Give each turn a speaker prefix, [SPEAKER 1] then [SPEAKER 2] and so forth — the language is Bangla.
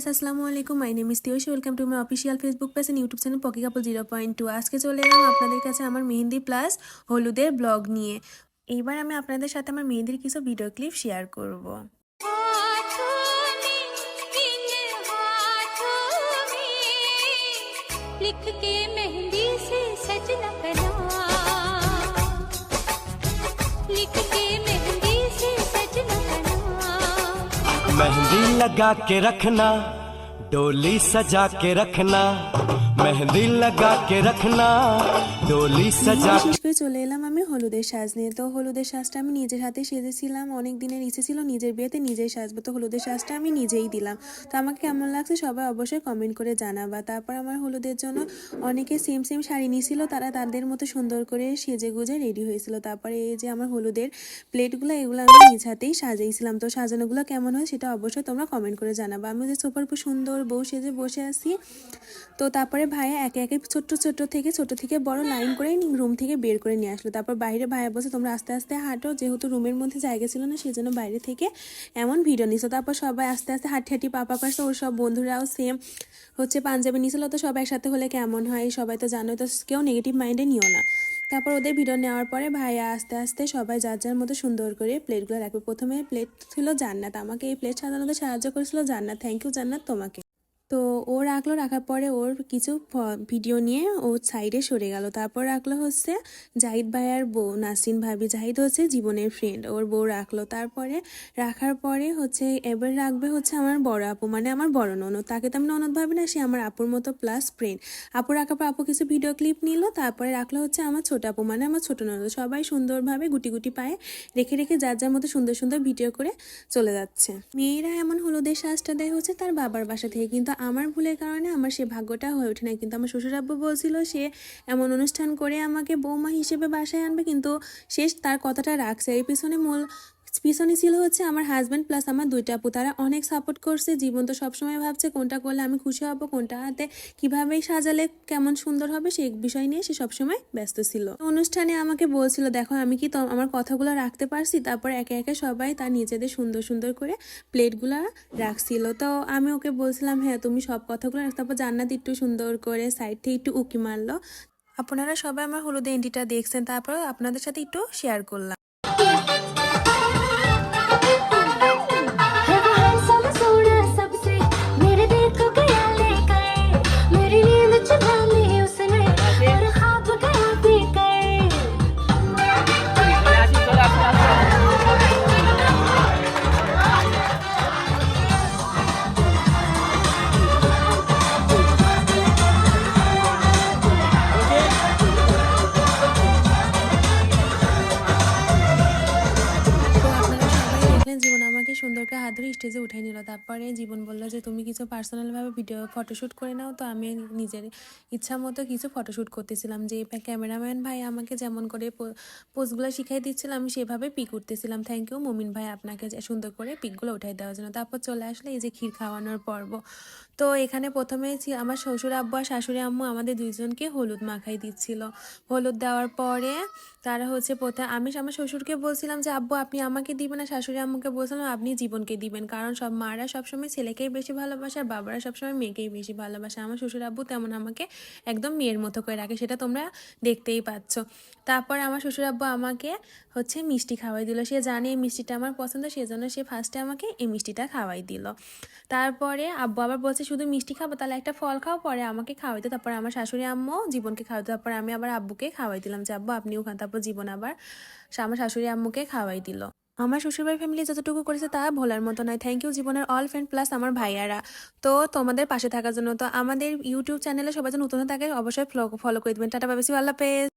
[SPEAKER 1] গাইস আসসালামু আলাইকুম my name is তিওশি welcome to my official Facebook page and YouTube channel পকি কাপল জিরো পয়েন্ট টু আজকে চলে এলাম আপনাদের কাছে আমার মেহেন্দি প্লাস হলুদের ব্লগ নিয়ে এইবার আমি আপনাদের সাথে আমার মেহেন্দির কিছু ভিডিও ক্লিপ শেয়ার করব
[SPEAKER 2] हाथों में इन हाथों में लिख के मेहंदी से सजना बना लिख के मेहंदी से सजना बना
[SPEAKER 3] मेहंदी लगा के रखना डोली सजा के रखना मेहंदी लगा के रखना डोली सजा
[SPEAKER 1] শেষ করে চলে এলাম আমি হলুদের সাজ নিয়ে। তো হলুদের সাজটা আমি নিজের হাতে সেজেছিলাম। অনেক দিনের ইচ্ছে ছিল নিজের বিয়েতে নিজেই সাজবো। তো হলুদের সাজটা আমি নিজেই দিলাম। তো আমাকে কেমন লাগছে সবাই অবশ্যই কমেন্ট করে জানাবা। তারপর আমার হলুদের জন্য অনেকে সেম সেম শাড়ি নিয়েছিল। তারা তাদের মতো সুন্দর করে সেজে গুজে রেডি হয়েছিল। তারপরে এই যে আমার হলুদের প্লেটগুলো, এগুলো আমি নিজ হাতেই সাজিয়েছিলাম তো সাজানোগুলো কেমন হয় সেটা অবশ্যই তোমরা কমেন্ট করে জানাবা। আমি যে সুপার সুন্দর বউ সেজে বসে আছি। তো তারপরে ভাইয়া একে একে ছোট্ট ছোট্ট থেকে, ছোট থেকে বড় লাইন করে রুম থেকে বের করে নিয়ে আসলো। তারপর বাইরে ভাইয়া বসে তোমরা আস্তে আস্তে হাঁটো, যেহেতু রুমের মধ্যে জায়গা ছিল না সেই জন্য বাইরে থেকে এমন ভিডিও নিছো। তারপর সবাই আস্তে আস্তে হাঁটি হাঁটি পাপা করছে ওর সব বন্ধুরাও সেম হচ্ছে পাঞ্জাবি নিয়েছিল তো সবাই একসাথে হলে কেমন হয়, সবাই তো জানোই, তো কেউ নেগেটিভ মাইন্ডে নিও না। তারপর ওদের ভিডিও নেওয়ার পরে ভাইয়া আস্তে আস্তে সবাই যার যার মতো সুন্দর করে প্লেটগুলো রাখবে। প্রথমে প্লেট ছিল জান্নাত। আমাকে এই প্লেট সাজানোতে সাহায্য করেছিল জান্নাত। থ্যাংক ইউ জান্নাত তোমাকে। তো ও রাখল রাখার পরে ওর কিছু ভিডিও নিয়ে ও সাইডে সরে গেল। তারপর রাখল হচ্ছে জাহিদ ভাইয়ার বউ নাসিন ভাবি। জাহিদ হচ্ছে জীবনের ফ্রেন্ড ওর বউ রাখল। তারপরে রাখার পরে হচ্ছে এবার রাখবে হচ্ছে আমার বড় আপু মানে আমার বড় ননদ। তাকে তো আমি ননদ ভাবি না, সে আমার আপুর মতো প্লাস ফ্রেন্ড আপু রাখার পর আপু কিছু ভিডিও ক্লিপ নিল, তারপরে রাখল হচ্ছে আমার ছোট আপু মানে আমার ছোট ননদ। সবাই সুন্দরভাবে গুটি গুটি পায়ে রেখে রেখে যার যার মতো সুন্দর সুন্দর ভিডিও করে চলে যাচ্ছে। মেয়েরা এমন হলুদের সাজটা দেয় হচ্ছে তার বাবার বাসা থেকে, কিন্তু আমার ভুলের কারণে আমার সে ভাগ্যটা হয়ে ওঠে না কিন্তু আমার শ্বশুরাব্বু বলছিল, সে এমন অনুষ্ঠান করে আমাকে বৌমা হিসেবে বাসায় আনবে, কিন্তু শেষ তার কথাটা রাখছে। এর পিছনে মূল পিছনে ছিল হচ্ছে আমার হাজব্যান্ড প্লাস আমার দুইটা আপু। তারা অনেক সাপোর্ট করছে, জীবন তো সবসময় ভাবছে কোনটা করলে আমি খুশি হব, কোনটা হাতে কীভাবে সাজালে কেমন সুন্দর হবে সেই বিষয় নিয়ে সে সবসময় ব্যস্ত ছিল। অনুষ্ঠানে আমাকে বলছিল, দেখো, আমি কি আমার কথাগুলো রাখতে পারছি? তারপর একে একে সবাই তার নিজেদের সুন্দর সুন্দর করে প্লেটগুলো রাখছিল। তো আমি ওকে বলছিলাম হ্যাঁ তুমি সব কথাগুলো রাখ তারপর জান্নাত একটু সুন্দর করে সাইড থেকে একটু উকি মারলো। আপনারা সবাই আমার হলুদের এন্টিটা দেখছেন, তারপর আপনাদের সাথে একটু শেয়ার করলাম। সুন্দর করে হাত ধরে স্টেজে উঠাই নিল। তারপরে জীবন বলল যে, তুমি কিছু পার্সোনালভাবে ভিডিও ফটোশ্যুট করে নাও। তো আমি নিজের ইচ্ছা মতো কিছু ফটোশ্যুট করতেছিলাম যে ক্যামেরাম্যান ভাই আমাকে যেমন করে পোস্টগুলো শিখাই দিচ্ছিল, আমি সেভাবে পিক উঠতেছিলাম। থ্যাংক ইউ মুমিন ভাই, আপনাকে সুন্দর করে পিকগুলো উঠাই দেওয়ার জন্য। তারপর চলে আসলে এই যে ক্ষীর খাওয়ানোর পর্ব। তো এখানে প্রথমে আমার শ্বশুর আব্বু আর শাশুড়ি আম্মু আমাদের দুইজনকে হলুদ মাখাই দিচ্ছিল। হলুদ দেওয়ার পরে তারা হচ্ছে প্রথমে আমি আমার শ্বশুরকে বলছিলাম যে, আব্বু, আপনি আমাকে দিবেন না, শাশুড়ি আম্মুকে বলছিলাম আপনি জীবনকে দিবেন। কারণ সব মারা সবসময় ছেলেকেই বেশি ভালোবাসে আর বাবারা সবসময় মেয়েকেই বেশি ভালোবাসে। আমার শ্বশুর আব্বু তেমন আমাকে একদম মেয়ের মতো করে রাখে, সেটা তোমরা দেখতেই পাচ্ছ। তারপর আমার শ্বশুর আব্বু আমাকে হচ্ছে মিষ্টি খাওয়াই দিল। সে জানে এই মিষ্টিটা আমার পছন্দ, সেজন্য সে ফার্স্টে আমাকে এই মিষ্টিটা খাওয়াই দিল। তারপরে আব্বু আবার বলছে, শুধু মিষ্টি খাব, তাহলে একটা ফল খাও, পরে আমাকে খাওয়াইতে তারপরে আমার শাশুড়ি আম্মু জীবনকে খাওয়াইতে তারপরে আমি আবার আব্বুকে খাওয়াই দিলাম যে, আব্বু, আপনিও খান। তারপর জীবন আবার আমার শাশুড়ি আম্মুকে খাওয়াই দিল। আমার শ্বশুরবাড়ির ফ্যামিলি যতটুকু করেছে তা ভোলার মতো নয়। থ্যাংক ইউ জীবনের অল ফ্রেন্ড প্লাস আমার ভাইয়ারা। তো তোমাদের পাশে থাকার জন্য তো আমাদের ইউটিউব চ্যানেলে সবাই যেন নতুন থাকে, অবশ্যই ফলো করে দেবেন। টাটা বাবেসি আল্লাহ হাফেজ।